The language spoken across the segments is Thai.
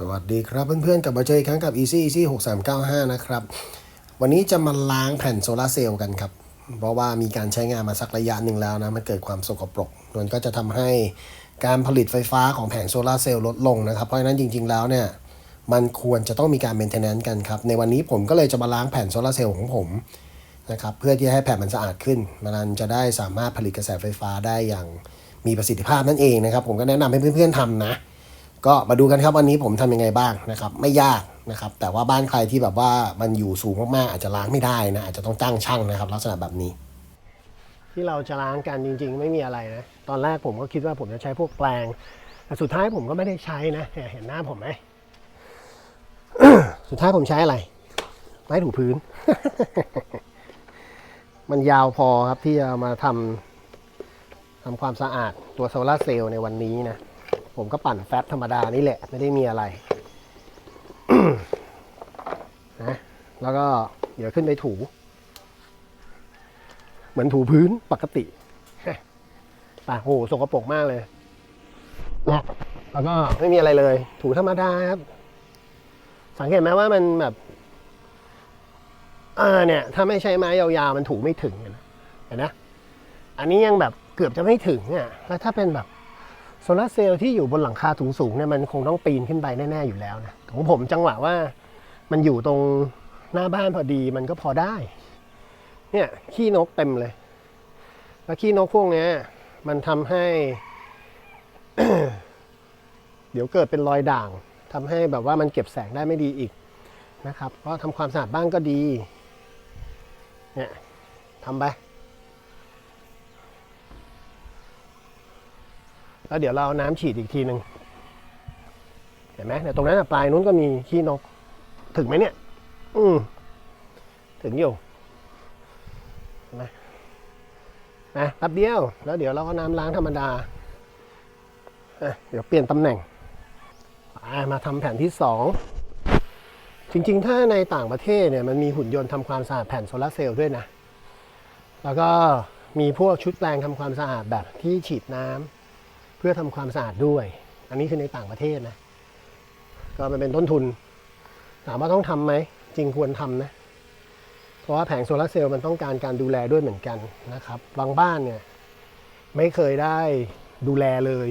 สวัสดีครับเพื่อนๆกลับมาเจออีกครั้งกับ Easy Easy 6395 นะครับ วันนี้จะมาล้างแผ่นโซลาร์เซลล์กันครับ เพราะว่ามีการใช้งานมาสักระยะหนึ่งแล้วนะ มันเกิดความสกปรกมันก็จะทำให้การผลิตไฟฟ้าของแผงโซลาร์เซลล์ลดลงนะครับ เพราะฉะนั้นจริงๆแล้วเนี่ย มันควรจะต้องมีการเมนเทนแนนซ์กันครับ ในวันนี้ผมก็เลยจะมาล้างแผ่นโซลาร์เซลล์ของผมนะครับ เพื่อที่ให้แผ่นมันสะอาดขึ้น มันจะได้สามารถผลิตกระแสไฟฟ้าได้อย่างมีประสิทธิภาพนั่นเองนะครับ ผมก็แนะนำให้เพื่อนๆทำนะ ก็มาดูกันครับวันนี้ผมทำยังไงบ้างนะครับ ไม่ยากนะครับ แต่ว่าบ้านใครที่แบบว่ามันอยู่สูงมากๆอาจจะล้างไม่ได้นะอาจจะต้องจ้างช่างนะครับ ลักษณะแบบนี้ ที่เราจะล้างกันจริง ๆ ไม่มีอะไรนะตอนแรกผมก็คิดว่าผมจะใช้พวกแปลงแต่สุดท้ายผมก็ไม่ได้ใช้นะเห็นหน้าผมไหมสุดท้ายผมใช้อะไรไม้ถูพื้น มันยาวพอครับที่จะมาทำทำความสะอาดตัวโซลาเซลล์ในวันนี้นะ ผมก็ปั่นแฟตธรรมดานี่แหละ ไม่ได้มีอะไรนะแล้วก็เดี๋ยวขึ้นไปถู เหมือนถูพื้นปกติป่ะโหสกปรกมากเลยนะแล้วก็ไม่มีอะไรเลย ถูธรรมดาครับ สังเกตไหมว่ามันแบบอ่าเนี่ย ถ้าไม่ใช้ไม้ยาวๆ มันถูไม่ถึงเห็นไหมเห็นนะ อันนี้ยังแบบเกือบจะไม่ถึงอะแล้วถ้าเป็นแบบ โซลาร์เซลล์ที่อยู่บนหลังคาสูงๆเนี่ยมันคงต้องปีนขึ้นไปแน่ๆอยู่แล้วนะของผมจังหวะว่ามันอยู่ตรงหน้าบ้านพอดีมันก็พอได้ เนี่ยขี้นกเต็มเลย แล้วขี้นกพวกเนี้ยมันทำให้ เดี๋ยวเกิดเป็นรอยด่างทำให้แบบว่ามันเก็บแสงได้ไม่ดีอีกนะครับก็ทำความสะอาดบ้านก็ดี เนี่ยทำไป แล้วเดี๋ยวเราเอาน้ำฉีดอีกทีหนึ่งเห็นไหมเนี่ยตรงนั้นปลายนู้นก็มีขี้นก ถึงไหมเนี่ย อืมถึงอยู่เห็นไหมนะแป๊บเดียวแล้วเดี๋ยวเราก็น้ำล้างธรรมดาเดี๋ยวเปลี่ยนตำแหน่งมาทำแผ่นที่สองจริง ๆ ถ้าในต่างประเทศเนี่ยมันมีหุ่นยนต์ทำความสะอาดแผ่นโซลาร์เซลล์ด้วยนะ แล้วก็มีพวกชุดแปลงทำความสะอาดแบบที่ฉีดน้ำ เพื่อทำความสะอาดด้วย อันนี้คือในต่างประเทศนะ ก็มันเป็นต้นทุน ถามว่าต้องทำไหม จริงควรทำนะ เพราะว่าแผงโซลาร์เซลล์มันต้องการการดูแลด้วยเหมือนกันนะครับ บางบ้านเนี่ยไม่เคยได้ดูแลเลย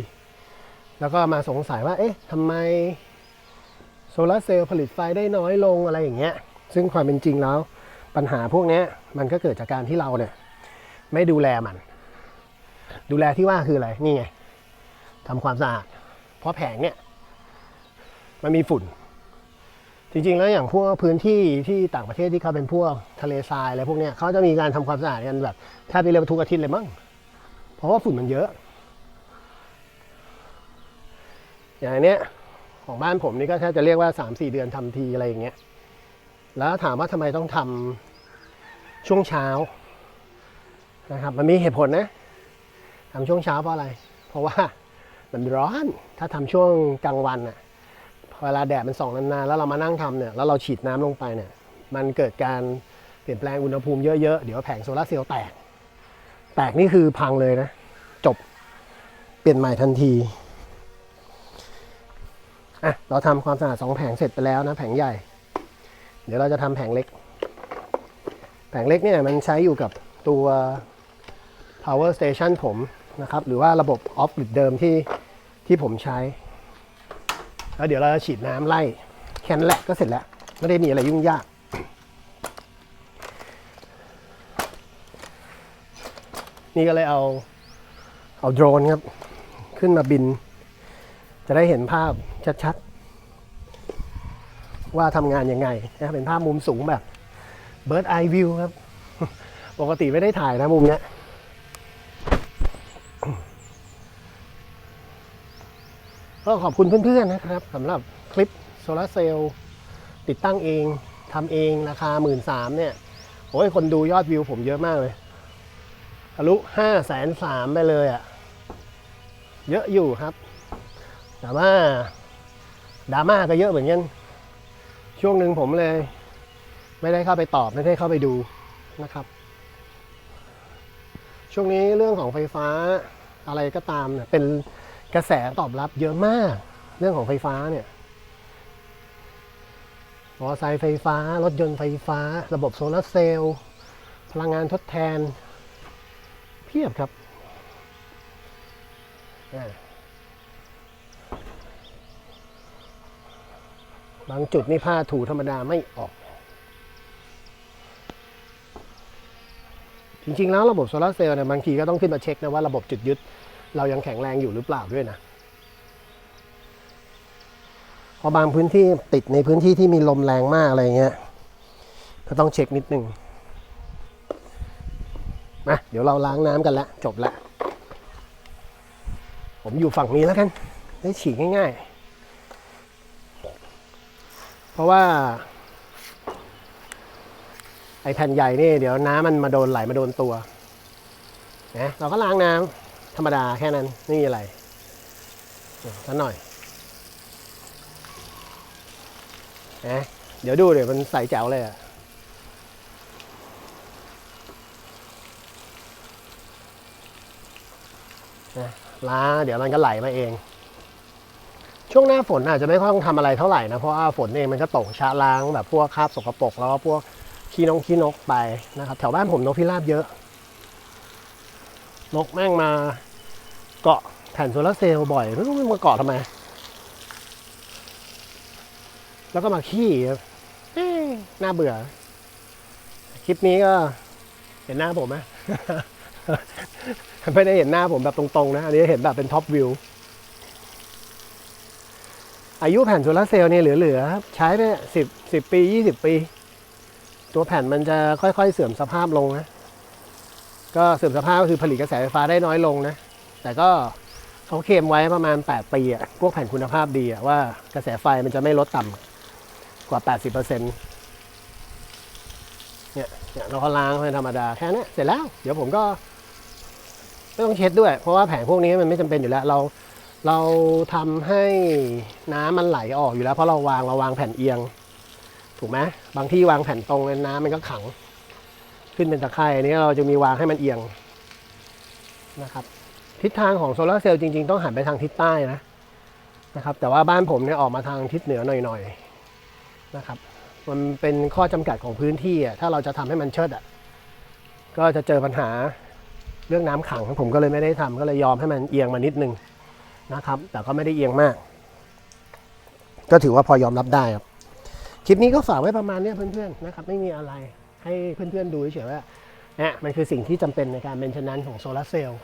แล้วก็มาสงสัยว่า เอ๊ะทำไมโซลาร์เซลล์ผลิตไฟได้น้อยลงอะไรอย่างเงี้ย ซึ่งความเป็นจริงแล้ว ปัญหาพวกนี้มันก็เกิดจากการที่เราเนี่ยไม่ดูแลมัน ดูแลที่ว่าคืออะไร นี่ไง ทำความสะอาด เพราะแผงเนี่ย มันมีฝุ่น จริงๆ แล้วอย่างพวกพื้นที่ที่ต่างประเทศที่เขาเป็นพวกทะเลทรายอะไรพวกเนี้ยเขาจะมีการทำความสะอาดกันแบบแทบจะเรียกว่าทุกอาทิตย์เลยมั้งเพราะว่าฝุ่นมันเยอะ อย่างนเนี้ยของบ้านผมนี่ก็แทบจะเรียกว่า 3-4 เดือนทำทีอะไรอย่างเงี้ย แล้วถามว่าทำไมต้องทำช่วงเช้านะครับ มันมีเหตุผลนะทำช่วงเช้าเพราะอะไร เพราะว่า มันร้อน ถ้าทำช่วงกลางวันน่ะเวลาแดดมันส่องนานๆแล้วเรามานั่งทำเนี่ยแล้วเราฉีดน้ำลงไปเนี่ยมันเกิดการเปลี่ยนแปลงอุณหภูมิเยอะๆ เดี๋ยวแผงโซลาร์เซลล์แตก แตกนี่คือพังเลยนะ จบเปลี่ยนใหม่ทันทีอะเราทำความสะอาดสองแผงเสร็จไปแล้วนะ แผงใหญ่ เดี๋ยวเราจะทำแผงเล็ก แผงเล็กเนี่ยมันใช้อยู่กับตัว power station ผมนะครับ หรือว่าระบบ off grid เดิมที่ ที่ผมใช้ แล้วเดี๋ยวเราจะฉีดน้ำไล่แค่นั้นแหละก็เสร็จแล้ว ไม่ได้มีอะไรยุ่งยาก นี่ก็เลยเอาเอาโดรนครับ ขึ้นมาบิน จะได้เห็นภาพชัดๆ ว่าทำงานยังไงนะเป็นภาพมุมสูงแบบ bird eye view ครับ ปกติไม่ได้ถ่ายนะมุมเนี้ย ก็ขอบคุณเพื่อนๆนะครับสำหรับคลิปโซลาร์เซลล์ติดตั้งเองทำเองราคา 1 3ื่นเนี่ยโอ้ยคนดูยอดวิวผมเยอะมากเลยทะลุห้าแสนสามไปเลยอะ่ะ เยอะอยู่ครับ แต่ว่าดราม่าก็เยอะเหมือนกัน ช่วงหนึ่งผมเลย ไม่ได้เข้าไปตอบไม่ได้เข้าไปดูนะครับ ช่วงนี้เรื่องของไฟฟ้าอะไรก็ตามเนี่ยเป็น กระแสตอบรับเยอะมาก เรื่องของไฟฟ้าเนี่ยมอเตอร์ไซค์ไฟฟ้า รถยนต์ไฟฟ้า ระบบโซลาร์เซลล์พลังงานทดแทน เพียบครับ บางจุดนี่ผ้าถูธรรมดาไม่ออก จริงๆแล้วระบบโซลาร์เซลล์เนี่ยบางทีก็ต้องขึ้นมาเช็คนะว่าระบบจุดยึด เรายังแข็งแรงอยู่หรือเปล่าด้วยนะเพอบางพื้นที่ติดในพื้นที่ที่มีลมแรงมากอะไรเงี้ยก็ต้องเช็คนิดนึงมาเดี๋ยวเราล้างน้ำกันแล้วจบละผมอยู่ฝั่งนี้แล้วกัน ได้ฉีกง่าย ๆ เพราะว่า ไอแผ่นใหญ่นี่เดี๋ยวน้ำมันมาโดนไหลมาโดนตัวนะเราก็ล้างน้ำ ธรรมดาแค่นั้นไม่มีอะไรสักหน่อยนะเดี๋ยวดูเดี๋ยวมันใสแจ๋วเลยอะนะล้างเดี๋ยวมันก็ไหลมาเอง ช่วงหน้าฝนอาจจะไม่ค่อยต้องทำอะไรเท่าไหร่นะ เพราะว่าฝนเองมันก็ตกชะล้างแบบพวกคราบสกปรกแล้วก็พวกขี้นกขี้นกไปนะครับ แถวบ้านผมนกพิราบเยอะ นกแม่งมา เกาะแผ่นโซลาร์เซลล์บ่อยไม่รู้มันมาเกาะทำไม แล้วก็มาขี้น่าเบื่อ คลิปนี้ก็ เห็นหน้าผมไหมไม่ได้เห็นหน้าผมแบบตรงๆนะ อันนี้เห็นแบบเป็นท็อปวิว อายุแผ่นโซลาร์เซลล์เนี่ยเหลือๆ ใช้ไปสิบสิบปียี่สิบปี ตัวแผ่นมันจะค่อยๆ เสื่อมสภาพลงนะ ก็เสื่อมสภาพก็คือผลิตกระแสไฟฟ้าได้น้อยลงนะ แต่ก็เขาเคลมไว้ประมาณ 8 ปีอะพวกแผ่นคุณภาพดีอะว่ากระแสไฟมันจะไม่ลดต่ำกว่า 80%เนี่ยเนี่ยเราก็ล้างเป็นธรรมดาแค่นี้เสร็จแล้ว เดี๋ยวผมก็ไม่ต้องเช็ดด้วย เพราะว่าแผงพวกนี้มันไม่จำเป็นอยู่แล้ว เราเราทำให้น้ำมันไหลออกอยู่แล้ว เพราะเราวางเราวางแผ่นเอียง ถูกไหมบางที่วางแผ่นตรงเลยน้ำมันก็ขัง ขึ้นเป็นตะไคร่อันนี้เราจะมีวางให้มันเอียงนะครับ ทิศทางของโซลาร์เซลล์จริง ๆ ต้องหันไปทางทิศใต้นะนะครับ แต่ว่าบ้านผมเนี่ยออกมาทางทิศเหนือหน่อยๆนะครับ มันเป็นข้อจำกัดของพื้นที่อะถ้าเราจะทำให้มันเชิดอะก็จะเจอปัญหาเรื่องน้ำขังผมก็เลยไม่ได้ทำก็เลยยอมให้มันเอียงมานิดนึงนะครับ แต่ก็ไม่ได้เอียงมาก ก็ถือว่าพอยอมรับได้ครับ คลิปนี้ก็ฝากไว้ประมาณนี้เพื่อนๆนะครับ ไม่มีอะไรให้เพื่อนๆดูเฉยๆว่าเนี่ยมันคือสิ่งที่จำเป็นในการเมนเทนนันของโซลาร์เซลล์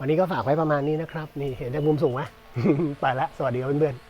วันนี้ก็ฝากไว้ประมาณนี้นะครับ นี่เห็นจากมุมสูงไหม ไปละ สวัสดีครับเพื่อนๆ